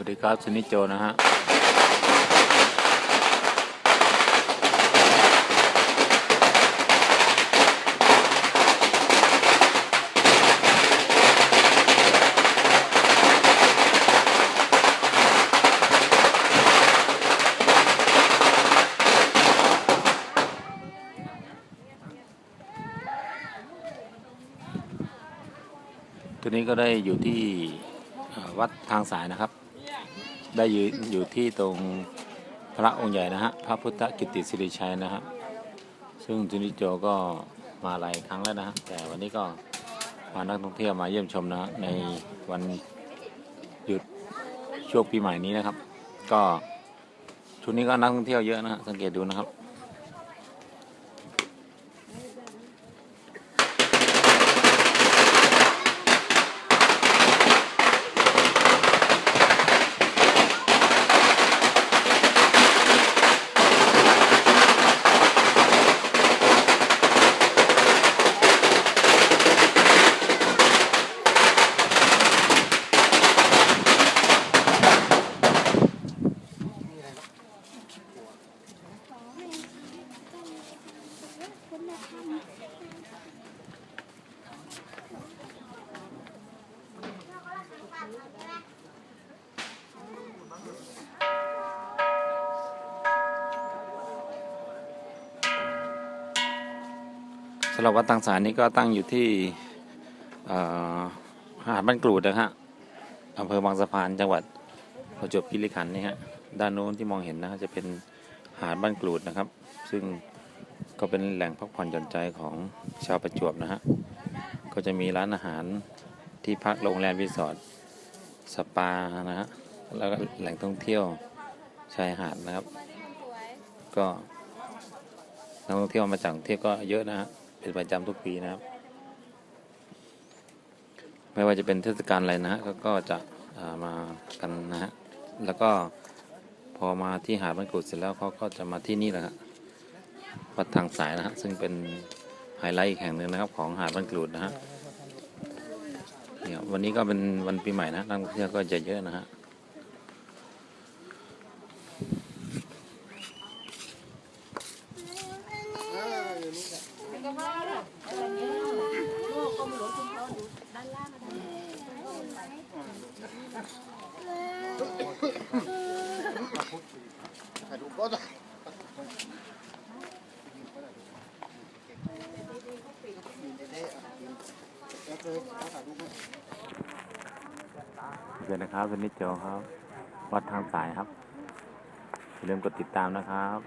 วัสดีครับชนิโจนะฮะ ตัวนี้ก็ได้อยู่ที่วัดทางสายนะครับ ได้อยู่อยู่ที่ตรงพระองค์ใหญ่นะฮะพระพุทธกิติสิริชัยนะฮะซึ่งจุนิโจก็มาหลายครั้งแล้วนะฮะแต่วันนี้ก็พานักท่องเที่ยวมาเยี่ยมชมนะฮะในวันหยุดช่วงปีใหม่นี้นะครับ ก็ชุดนี้ก็นักท่องเที่ยวเยอะนะฮะสังเกตดูนะครับ สำหรับวัดตังสารนี้ก็ตั้งอยู่ที่หาดบ้านกรูดนะฮะอำเภอบางสะพานจังหวัดประจวบคีรีขันธ์นี่ฮะด้านโน้นที่มองเห็นนะฮะจะเป็นหาดบ้านกรูดนะครับ ซึ่งก็เป็นแหล่งพักผ่อนหย่อนใจของชาวประจวบนะฮะก็จะมีร้านอาหารที่พักโรงแรมรีสอร์ทสปานะฮะแล้วก็แหล่งท่องเที่ยวชายหาดนะครับ ก็นักท่องเที่ยวมาจากกรุงเที่ยวก็เยอะนะฮะ เป็นประจำทุกปีนะครับ ไม่ว่าจะเป็นเทศกาลอะไรนะฮะก็ก็จะามากันนะฮะแล้วก็พอมาที่หาดบ้านกรูดเสร็จแล้วเขาก็จะมาที่นี่แหละครับวัดทางสายนะฮะซึ่งเป็นไฮไลท์อีกแห่งหนึ่งนะครับ ของหาดบ้านกรูดนะฮะเนี่ยวันนี้ก็เป็นวันปีใหม่นะนักท่องเที่ยวก็จะเยอะนะฮะ เดี๋ยวนะครับวันนี้โจครับ วัดทางสายครับอย่าลืมกดติดตามนะครับ